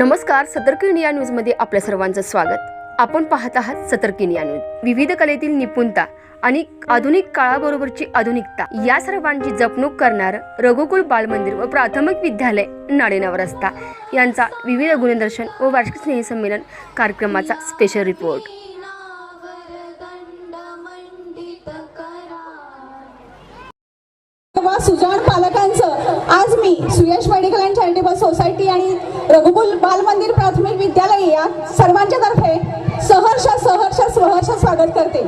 नमस्कार सतर्क इंडिया न्यूजमध्ये आपल्या सर्वांचं स्वागत. आपण पाहत आहात सतर्क इंडिया न्यूज. विविध कलेतील निपुणता आणि आधुनिक काळाबरोबरची आधुनिकता या सर्वांची जपणूक करणार रघुकुल बालमंदिर व प्राथमिक विद्यालय नाडेनाव रस्ता यांचा विविध गुणदर्शन व वार्षिक स्नेहसंमेलन कार्यक्रमाचा स्पेशल रिपोर्ट सुजाण पालकांचं. आज मी Suyash medical and charitable society आणि रघुकुल बालमंदिर प्राथमिक विद्यालय या सर्वांच्या तर्फे सहर्ष सहर्ष सहर्ष स्वागत करते.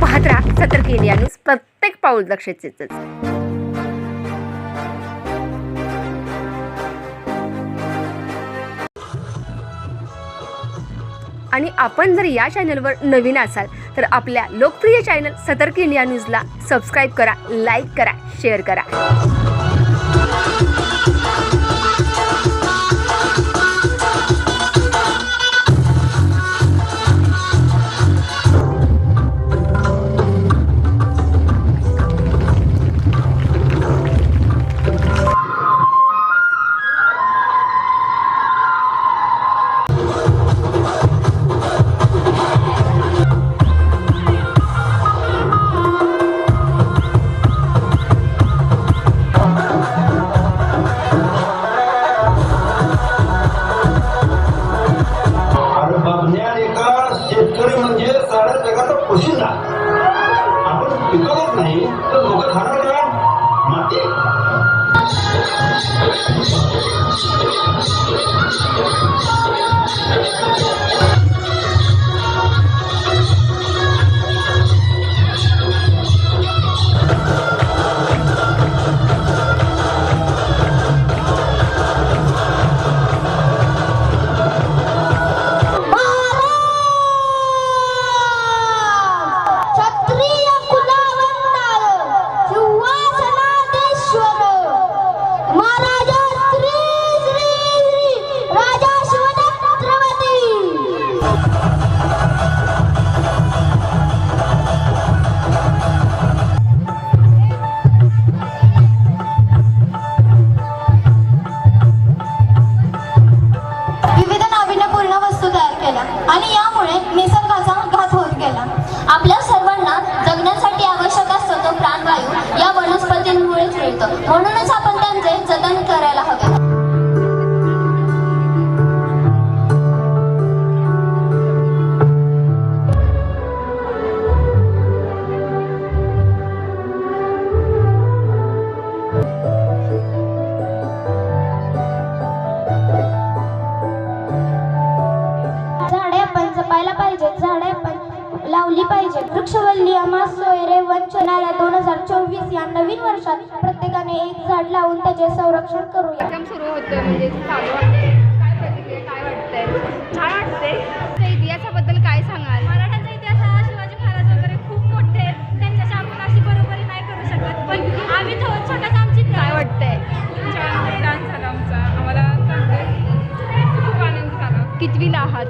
पाहत राहा सतर्क इंडिया न्यूज प्रत्येक पाऊल लक्षात आणि आपण जर या चॅनलवर नवीन असाल तर आपल्या लोकप्रिय चॅनल सतर्क इंडिया न्यूजला सबस्क्राईब करा लाईक करा शेअर करा. चोवीस या नवीन वर्षात प्रत्येकाने एक झाड लावून त्याचे संरक्षण करूया. सुरू होतं म्हणजे चालू आहे काय प्रतिक्रिया काय वाटतंय? छान वाटते त्या इतिहासाबद्दल काय सांगाल? मराठ्यांचा इतिहास हा शिवाजी महाराज वगैरे खूप मोठे आहेत. त्यांच्याशी आपण अशी बरोबरी नाही करू शकत. पण आम्ही आमची काय वाटतंय? छान डान्स झाला आमचा. आम्हाला खूप आनंद झाला. कितवीला आहात?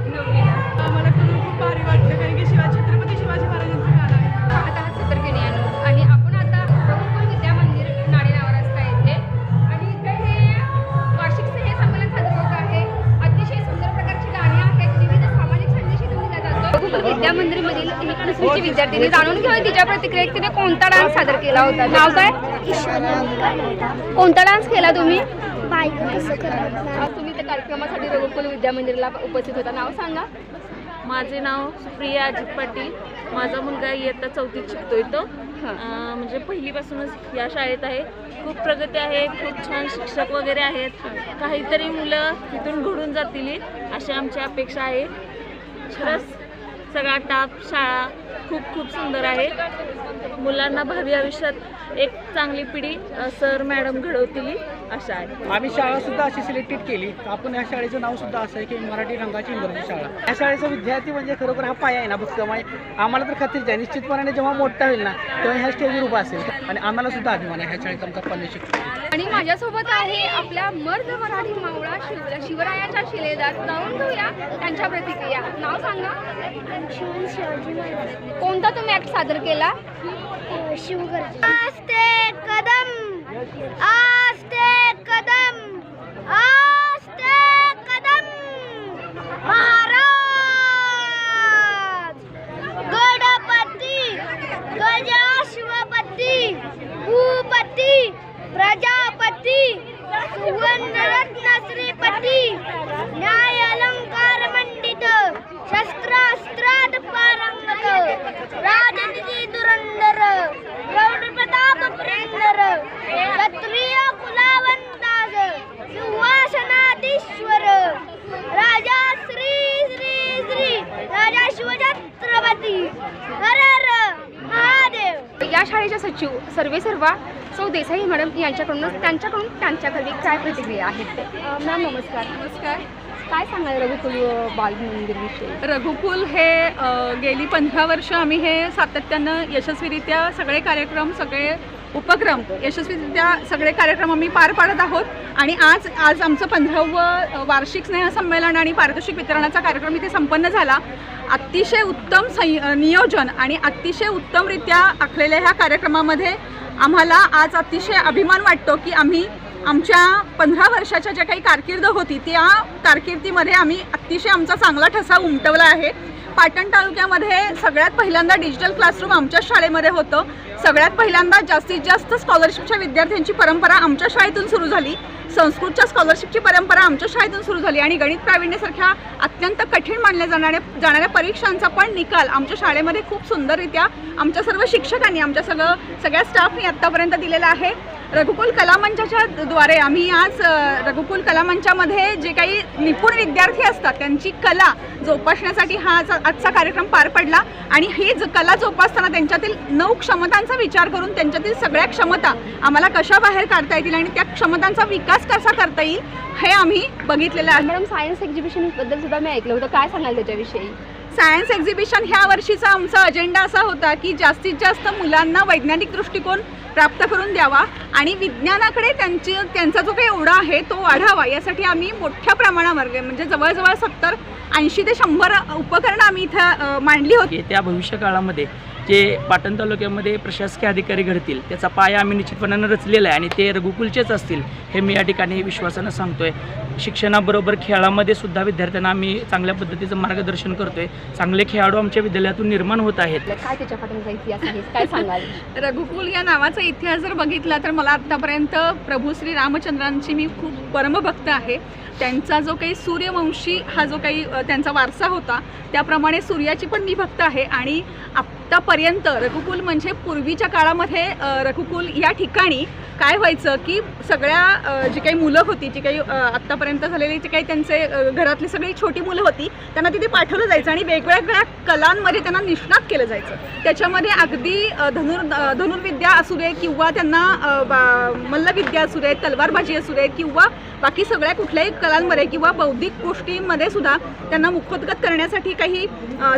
विद्या मंदिरमधील कृष्णची विद्यार्थिनी जाणून घेऊया. तिच्या प्रतिक्रियेत तिने कोणता डान्स सादर केला होता? नाव काय? कोणता डान्स केला तुम्ही? तुम्ही त्या कार्यक्रमासाठी रघुकुल विद्या मंदिरला उपस्थित होता. नाव सांगा. माझे नाव सुप्रिया अजित पाटील. माझा मुलगा इयत्ता चौथीत शिकतोय तो. म्हणजे पहिलीपासूनच या शाळेत आहे. खूप प्रगती आहे. खूप छान शिक्षक वगैरे आहेत. काहीतरी मुलं इथून घडून जातील अशी आमची अपेक्षा आहे. खरंच सगळा टाप शाळा खूप खूप सुंदर आहे. मुलांना भावी आयुष्यात एक चांगली पिढी सर मॅडम घडवतील आशा आहे. आम्ही शाळा सुद्धा अशी सिलेक्टेड केली. आपण या शाळेचं नाव सुद्धा असं आहे की मराठी रंगाची इंग्रजी शाळा. या शाळेचा विद्यार्थी म्हणजे खरोखर हा पाया आहे ना भक्कम आहे आम्हाला तर खात्रीच आहे. निश्चितपणाने जेव्हा मोठा होईल ना तेव्हा ह्या स्टेजवर उभा असेल. आणि आम्हाला सुद्धा अभिमान आहे ह्या शाळेत आमचा कॉलेज शिकतो आणि माझ्यासोबत आहे आपल्या मर्द मराठी मावळा शिव शिवरायाच्या शिलेदार. जाऊन घेऊया त्यांच्या प्रतिक्रिया. नाव सांगा. कोणता तुम्ही ऍक्ट सादर केला? शिवगर्ज. कदम सचिव सर्वे सर्वा सौ देसाई मॅडम यांच्याकडूनच त्यांच्याकडून त्यांच्या घरी काय प्रतिक्रिया आहेत मॅम नमस्कार. नमस्कार. काय सांगाल रघुकुल बाल मंदिरविषयी रघुकुल हे अ, गेली पंधरा वर्ष आम्ही हे सातत्यानं यशस्वीरित्या सगळे कार्यक्रम सगळे उपक्रम यशस्वीरित्या सगळे कार्यक्रम आम्ही पार पाडत आहोत. आणि आज आज आमचं पंधरावं वार्षिक स्नेहसंमेलन आणि पारितोषिक वितरणाचा कार्यक्रम इथे संपन्न झाला. अतिशय उत्तम संय नियोजन आणि अतिशय उत्तमरित्या आखलेल्या ह्या कार्यक्रमामध्ये आम्हाला आज अतिशय अभिमान वाटतो की आम्ही आमच्या पंधरा वर्षाच्या ज्या काही कारकीर्द होती त्या कारकिर्दीमध्ये आम्ही अतिशय आमचा चांगला ठसा उमटवला आहे. पाटण तालुक्यामध्ये सगळ्यात पहिल्यांदा डिजिटल क्लासरूम आमच्याच शाळेमध्ये होतं. सगळ्यात पहिल्यांदा जास्तीत जास्त स्कॉलरशिपच्या विद्यार्थ्यांची परंपरा आमच्या शाळेतून सुरू झाली. संस्कृतच्या स्कॉलरशिपची परंपरा आमच्या शाळेतून सुरू झाली आणि गणित प्रावीण्यासारख्या अत्यंत कठीण मानल्या जाणाऱ्या जाणाऱ्या परीक्षांचा पण निकाल आमच्या शाळेमध्ये खूप सुंदररित्या आमच्या सर्व शिक्षकांनी आमच्या सगळं सगळ्या स्टाफनी आत्तापर्यंत दिलेला आहे. रघुकुल कलामंचाच्या द्वारे आम्ही आज रघुकुल कलामंचामध्ये जे काही निपुण विद्यार्थी असतात त्यांची कला जोपासण्यासाठी हा आज आजचा कार्यक्रम पार पडला. आणि ही ज कला जोपासताना त्यांच्यातील नऊ क्षमतांचा विचार करून त्यांच्यातील सगळ्या क्षमता आम्हाला कशा बाहेर काढता येतील आणि त्या क्षमतांचा विकास कसा करता येईल हे आम्ही बघितलेलं आहे. मॅडम सायन्स एक्झिबिशनबद्दल सुद्धा मी ऐकलं होतं. काय सांगाल त्याच्याविषयी? सायन्स एक्झिबिशन ह्या वर्षीचा आमचा अजेंडा असा होता की जास्तीत जास्त मुलांना वैज्ञानिक दृष्टिकोन प्राप्त करून द्यावा आणि विज्ञानाकडे त्यांची त्यांचा जो काही ओढा आहे तो वाढावा. यासाठी आम्ही मोठ्या प्रमाणावर म्हणजे जवळजवळ सत्तर ऐंशी ते शंभर उपकरणं आम्ही इथं मांडली होती. त्या भविष्यकाळामध्ये. जे पाटण तालुक्यामध्ये प्रशासकीय अधिकारी घडतील त्याचा पाया आम्ही निश्चितपणानं रचलेला आहे आणि ते रघुकुलचेच असतील हे मी या ठिकाणी विश्वासानं सांगतोय. शिक्षणाबरोबर खेळामध्ये सुद्धा विद्यार्थ्यांना आम्ही चांगल्या पद्धतीचं मार्गदर्शन करतोय. चांगले खेळाडू आमच्या विद्यालयातून निर्माण होत आहेत. काय त्याच्या पाठीमागचा इतिहास आहे काय सांगाल? रघुकुल या नावाचा इतिहास जर बघितला तर मला आत्तापर्यंत प्रभू श्री रामचंद्रांची मी खूप परमभक्त आहे. त्यांचा जो काही सूर्यवंशी हा जो काही त्यांचा वारसा होता त्याप्रमाणे सूर्याची पण मी भक्त आहे आणि आत्तापर्यंत रघुकुल म्हणजे पूर्वीच्या काळामध्ये रघुकुल या ठिकाणी काय व्हायचं की सगळ्या जी काही मुलं होती जी काही आत्तापर्यंत झालेली जी काही त्यांचे घरातली सगळी छोटी मुलं होती त्यांना तिथे पाठवलं जायचं आणि वेगवेगळ्या कलांमध्ये त्यांना निष्णात केलं जायचं. त्याच्यामध्ये अगदी धनुर् धनुर्विद्या असू दे किंवा त्यांना मल्लविद्या असू दे तलवारबाजी असू दे किंवा बाकी सगळ्या कुठल्याही कलांमध्ये किंवा बौद्धिक गोष्टींमध्ये सुद्धा त्यांना मुखोद्गत करण्यासाठी काही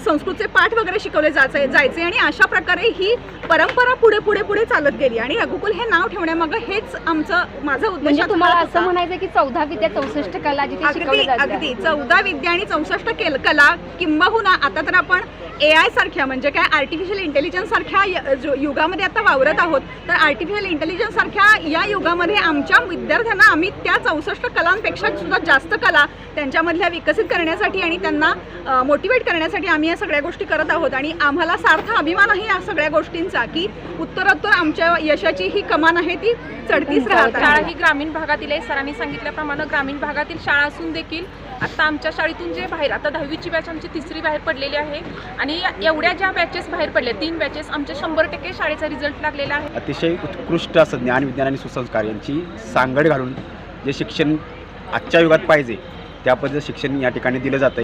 संस्कृतचे पाठ वगैरे शिकवले जायचे जायचे आणि अशा प्रकारे ही परंपरा पुढे पुढे पुढे चालत गेली. आणि रघुकुल हे नाव ठेवण्यामागे हेच आमचं माझं उद्देश म्हणजे तुम्हाला असं. म्हणायचं की चौदा विद्या चौसष्ट कला जिथे अगदी शिकवल्या जातात अगदी चौदा विद्या आणि चौसष्ट केल कला किंबहुना आता तर आपण ए आय सारख्या म्हणजे काय आर्टिफिशियल इंटेलिजन्स सारख्या य- जो- युगामध्ये आता वावरत आहोत तर आर्टिफिशियल इंटेलिजन्स सारख्या या युगामध्ये आमच्या विद्यार्थ्यांना आम्ही त्या चौसष्ट कलांपेक्षा सुद्धा जास्त कला त्यांच्यामधल्या विकसित करण्यासाठी आणि त्यांना मोटिवेट करण्यासाठी आम्ही या सगळ्या गोष्टी करत आहोत. आणि आम्हाला सार्थ अभिमान आहे या सगळ्या गोष्टींचा की उत्तरोत्तर आमच्या यशाची ही कमान आहे ती चढतीच राहत शाळा ही ग्रामीण भागातील आहे. सरांनी सांगितल्याप्रमाणे ग्रामीण भागातील शाळा असून देखील आता आमच्या शाळेतून जे बाहेर आता दहावीची बॅच आमची तिसरी बाहेर पडलेली आहे. आणि एवढ्या ज्या बॅचेस बाहेर पडल्या तीन बॅचेस आमच्या शंभर टक्के शाळेचा रिझल्ट लागलेला आहे. अतिशय उत्कृष्ट असं ज्ञान विज्ञान आणि सुसंस्कार यांची सांगड घालून जे शिक्षण आजच्या युगात पाहिजे त्या पद्धतीचं शिक्षण या ठिकाणी दिलं जातं